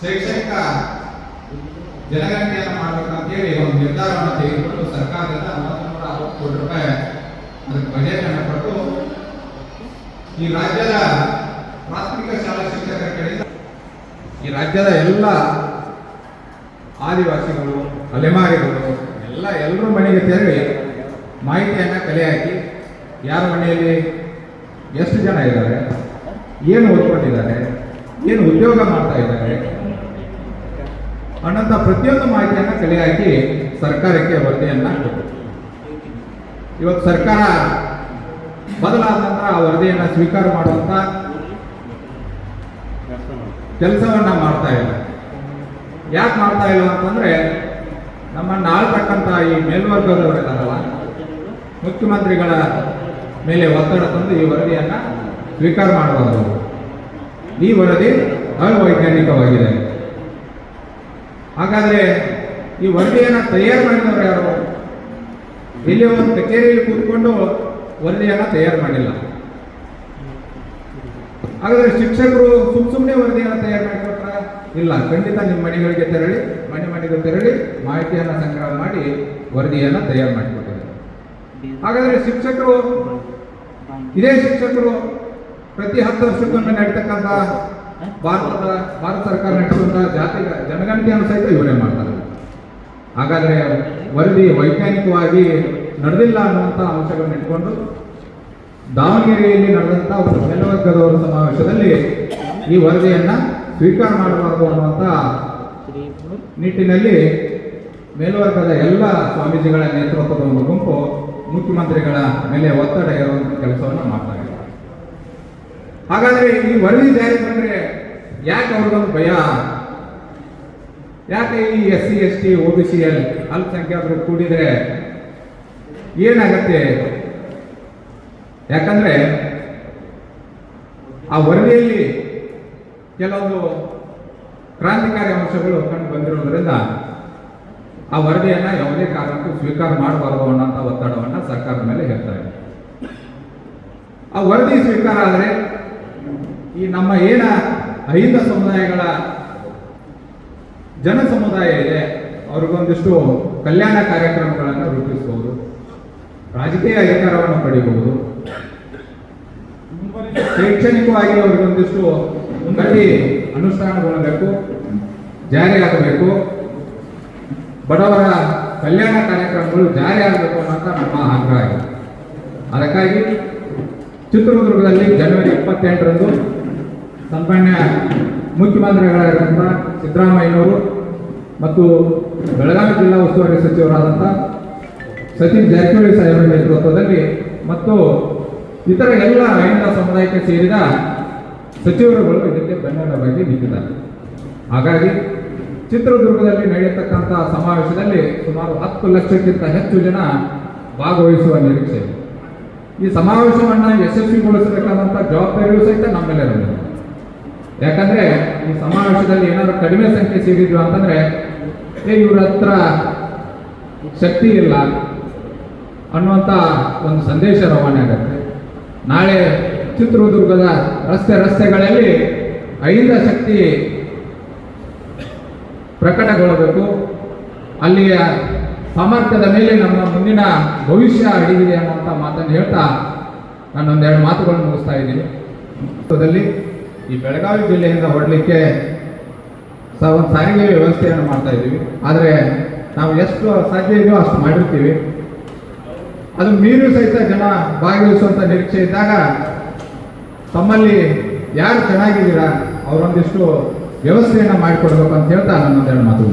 ಶೈಕ್ಷಣಿಕ ಜನಗಣತಿಯನ್ನು ಮಾಡಬೇಕಂತೇಳಿ ಒಂದು ನಿರ್ಧಾರವನ್ನು ತೆಗೆದುಕೊಂಡು ಸರ್ಕಾರದಿಂದ ಒಂಬತ್ತು ಅರವತ್ತು ಕೋಟಿ ರೂಪಾಯಿ ಅದಕ್ಕೆ ಬಜೆಟ್ ಅನ್ನು ಕೊಟ್ಟು ಈ ರಾಜ್ಯದ ಪ್ರಾಥಮಿಕ ಶಾಲಾ ಶಿಕ್ಷಕರ ಕಡೆಯಿಂದ ಈ ರಾಜ್ಯದ ಎಲ್ಲ ಆದಿವಾಸಿಗಳು ಅಲೆಮಾರಿಗಳು ಎಲ್ಲ ಎಲ್ಲರೂ ಮನೆಗೆ ತೆರಳಿ ಮಾಹಿತಿಯನ್ನು ಕಲೆ ಹಾಕಿ ಯಾರ ಮನೆಯಲ್ಲಿ ಎಷ್ಟು ಜನ ಇದ್ದಾರೆ, ಏನು ಓದ್ಕೊಂಡಿದ್ದಾರೆ ಏನು ಉದ್ಯೋಗ ಮಾಡ್ತಾ ಇದ್ದಾರೆ? ಅನ್ನಂತ ಪ್ರತಿಯೊಂದು ಮಾಹಿತಿಯನ್ನು ಕಲೆ ಹಾಕಿ ಸರ್ಕಾರಕ್ಕೆ ವರದಿಯನ್ನ ಕೊಟ್ಟು ಇವತ್ತು ಸರ್ಕಾರ ಬದಲಾದ ಆ ವರದಿಯನ್ನು ಸ್ವೀಕಾರ ಮಾಡುವಂತ ಕೆಲಸವನ್ನ ಮಾಡ್ತಾ ಇಲ್ಲ. ಯಾಕೆ ಮಾಡ್ತಾ ಇಲ್ಲ ಅಂತಂದ್ರೆ, ನಮ್ಮನ್ನ ಆಳ್ತಕ್ಕಂಥ ಈ ಮೇಲ್ವರ್ಗದವರು ಇದ್ದಾರಲ್ಲ ಮುಖ್ಯಮಂತ್ರಿಗಳ ಮೇಲೆ ಒತ್ತಡ ತಂದು ಈ ವರದಿಯನ್ನ ಸ್ವೀಕಾರ ಮಾಡಬಾರದು ಈ ವರದಿ ಅವೈಜ್ಞಾನಿಕವಾಗಿದೆ ಹಾಗಾದರೆ ಈ ವರದಿಯನ್ನು ತಯಾರು ಮಾಡಿದವರು ಯಾರು? ಇಲ್ಲಿ ಒಂದು ಕಚೇರಿಯಲ್ಲಿ ಕೂತ್ಕೊಂಡು ವರದಿಯನ್ನು ತಯಾರು ಮಾಡಿಲ್ಲ. ಹಾಗಾದ್ರೆ ಶಿಕ್ಷಕರು ಸುಮ್ ಸುಮ್ಮನೆ ವರದಿಯನ್ನು ತಯಾರು ಮಾಡಿಕೊಟ್ರ? ಇಲ್ಲ, ಖಂಡಿತ ನಿಮ್ಮ ಮನೆಗಳಿಗೆ ತೆರಳಿ, ಮನೆ ಮನೆಗೆ ತೆರಳಿ ಮಾಹಿತಿಯನ್ನು ಸಂಗ್ರಹ ಮಾಡಿ ವರದಿಯನ್ನು ತಯಾರು ಮಾಡಿಕೊಟ್ಟಿದ್ದಾರೆ. ಹಾಗಾದ್ರೆ ಶಿಕ್ಷಕರು, ಇದೇ ಶಿಕ್ಷಕರು ಪ್ರತಿ ಹತ್ತು ವರ್ಷಕ್ಕೊಮ್ಮೆ ನಡೀತಕ್ಕಂಥ ಭಾರತದ, ಭಾರತ ಸರ್ಕಾರ ನಡೆಸುವಂತಹ ಜಾತಿ, ಜನಗಣತಿಯನ್ನು ಸಹಿತ ಇವರೇ ಮಾಡ್ತಾರೆ. ಹಾಗಾದ್ರೆ ವರದಿ ವೈಜ್ಞಾನಿಕವಾಗಿ ನಡೆದಿಲ್ಲ ಅನ್ನುವಂಥ ಅಂಶಗಳನ್ನು ಇಟ್ಕೊಂಡು ದಾವಣಗೆರೆಯಲ್ಲಿ ನಡೆದಂಥ ಒಂದು ಮೇಲ್ವರ್ಗದವರ ಸಮಾವೇಶದಲ್ಲಿ ಈ ವರದಿಯನ್ನ ಸ್ವೀಕಾರ ಮಾಡಬಾರದು ಅನ್ನುವಂಥ ನಿಟ್ಟಿನಲ್ಲಿ ಮೇಲ್ವರ್ಗದ ಎಲ್ಲ ಸ್ವಾಮೀಜಿಗಳ ನೇತೃತ್ವದ ಒಂದು ಗುಂಪು ಮುಖ್ಯಮಂತ್ರಿಗಳ ಮೇಲೆ ಒತ್ತಡ ಇರುವಂಥ ಕೆಲಸವನ್ನು ಮಾಡ್ತಾ ಇದ್ದಾರೆ ಹಾಗಾದ್ರೆ ಈ ವರದಿ ಜಾರಿ ಬಂದ್ರೆ ಯಾಕೆ ಅವ್ರಿಗೊಂದು ಭಯ? ಯಾಕೆ ಈ S C S T O B C L ಅಲ್ಪಸಂಖ್ಯಾತರು ಕೂಡಿದ್ರೆ ಏನಾಗತ್ತೆ? ಯಾಕಂದ್ರೆ ಆ ವರದಿಯಲ್ಲಿ ಕೆಲವೊಂದು ಕ್ರಾಂತಿಕಾರಿ ಅಂಶಗಳು ಕಂಡು ಬಂದಿರೋದ್ರಿಂದ ಆ ವರದಿಯನ್ನ ಯಾವುದೇ ಕಾರಣಕ್ಕೂ ಸ್ವೀಕಾರ ಮಾಡಬಾರದು ಅನ್ನೋಂಥ ಒತ್ತಡವನ್ನ ಸರ್ಕಾರದ ಮೇಲೆ ಹೇಳ್ತಾ ಇದೆ ಆ ವರದಿ ಸ್ವೀಕಾರ ಆದರೆ ಈ ನಮ್ಮ ಏನ ಅಹಿಂದ ಸಮುದಾಯಗಳ ಜನ ಸಮುದಾಯ ಇದೆ, ಅವ್ರಿಗೊಂದಿಷ್ಟು ಕಲ್ಯಾಣ ಕಾರ್ಯಕ್ರಮಗಳನ್ನು ರೂಪಿಸಬಹುದು ರಾಜಕೀಯ ಅಧಿಕಾರವನ್ನು ಪಡೆಯಬಹುದು, ಶೈಕ್ಷಣಿಕವಾಗಿ ಅವರಿಗೊಂದಿಷ್ಟು ಗಟ್ಟಿ ಅನುಷ್ಠಾನಗೊಳ್ಳಬೇಕು, ಜಾರಿಯಾಗಬೇಕು, ಬಡವರ ಕಲ್ಯಾಣ ಕಾರ್ಯಕ್ರಮಗಳು ಜಾರಿಯಾಗಬೇಕು ಅನ್ನೋಂಥ ನಮ್ಮ ಆಗ್ರಹ ಅದಕ್ಕಾಗಿ ಚಿತ್ರದುರ್ಗದಲ್ಲಿ ಜನವರಿ ಇಪ್ಪತ್ತೆಂಟರಂದು ಸನ್ಮಾನ್ಯ ಮುಖ್ಯಮಂತ್ರಿಗಳಾದಂಥ ಸಿದ್ದರಾಮಯ್ಯನವರು ಮತ್ತು ಬೆಳಗಾವಿ ಜಿಲ್ಲಾ ಉಸ್ತುವಾರಿ ಸಚಿವರಾದಂಥ ಸಚಿನ್ ಜಾರಕಿಹೊಳಿ ಸಾಹೇಬರ ನೇತೃತ್ವದಲ್ಲಿ ಮತ್ತು ಇತರ ಎಲ್ಲ ರೈತ ಸಮುದಾಯಕ್ಕೆ ಸೇರಿದ ಸಚಿವರುಗಳು ಇದಕ್ಕೆ ಬೆಂಬಲವಾಗಿ ನಿಂತಿದ್ದಾರೆ. ಹಾಗಾಗಿ ಚಿತ್ರದುರ್ಗದಲ್ಲಿ ನಡೆಯತಕ್ಕಂಥ ಸಮಾವೇಶದಲ್ಲಿ ಸುಮಾರು ಹತ್ತು ಲಕ್ಷಕ್ಕಿಂತ ಹೆಚ್ಚು ಜನ ಭಾಗವಹಿಸುವ ನಿರೀಕ್ಷೆ ಈ ಸಮಾವೇಶವನ್ನು ಯಶಸ್ವಿಗೊಳಿಸಬೇಕಾದಂಥ ಜವಾಬ್ದಾರಿಯೂ ಸಹಿತ ನಮ್ಮೆಲ್ಲರಲ್ಲಿ ಯಾಕಂದ್ರೆ ಈ ಸಮಾವೇಶದಲ್ಲಿ ಏನಾದರೂ ಕಡಿಮೆ ಸಂಖ್ಯೆ ಸೇರಿದ್ರು ಅಂತಂದ್ರೆ, ಏ, ಇವ್ರ ಹತ್ರ ಶಕ್ತಿ ಇಲ್ಲ ಅನ್ನುವಂಥ ಒಂದು ಸಂದೇಶ ರವಾನೆ ಆಗತ್ತೆ. ನಾಳೆ ಚಿತ್ರದುರ್ಗದ ರಸ್ತೆ ರಸ್ತೆಗಳಲ್ಲಿ ಐದ ಶಕ್ತಿ ಪ್ರಕಟಗೊಳ್ಳಬೇಕು. ಅಲ್ಲಿಯ ಸಾಮರ್ಥ್ಯದ ಮೇಲೆ ನಮ್ಮ ಮುಂದಿನ ಭವಿಷ್ಯ ಅಡಗಿದೆ ಅನ್ನುವಂಥ ಮಾತನ್ನು ಹೇಳ್ತಾ ನಾನೊಂದೆರಡು ಮಾತುಗಳನ್ನು ಮುಗಿಸ್ತಾ ಇದ್ದೀನಿ. ಈ ಬೆಳಗಾವಿ ಜಿಲ್ಲೆಯಿಂದ ಹೊರಡಲಿಕ್ಕೆ ಸಹ ಒಂದು ಸಾರಿಗೆ ವ್ಯವಸ್ಥೆಯನ್ನು ಮಾಡ್ತಾ ಇದ್ದೀವಿ. ಆದರೆ ನಾವು ಎಷ್ಟು ಸಾಧ್ಯ ಇದೆಯೋ ಅಷ್ಟು ಮಾಡಿರ್ತೀವಿ. ಅದು ಮೀರಿ ಸಹಿತ ಜನ ಭಾಗವಹಿಸುವಂಥ ನಿರೀಕ್ಷೆ ಇದ್ದಾಗ ತಮ್ಮಲ್ಲಿ ಯಾರು ಚೆನ್ನಾಗಿದ್ದೀರಾ, ಅವರೊಂದಿಷ್ಟು ವ್ಯವಸ್ಥೆಯನ್ನು ಮಾಡಿಕೊಡ್ಬೇಕು ಅಂತ ಹೇಳ್ತಾ ನನ್ನೊಂದೆರಡು ಮಾತು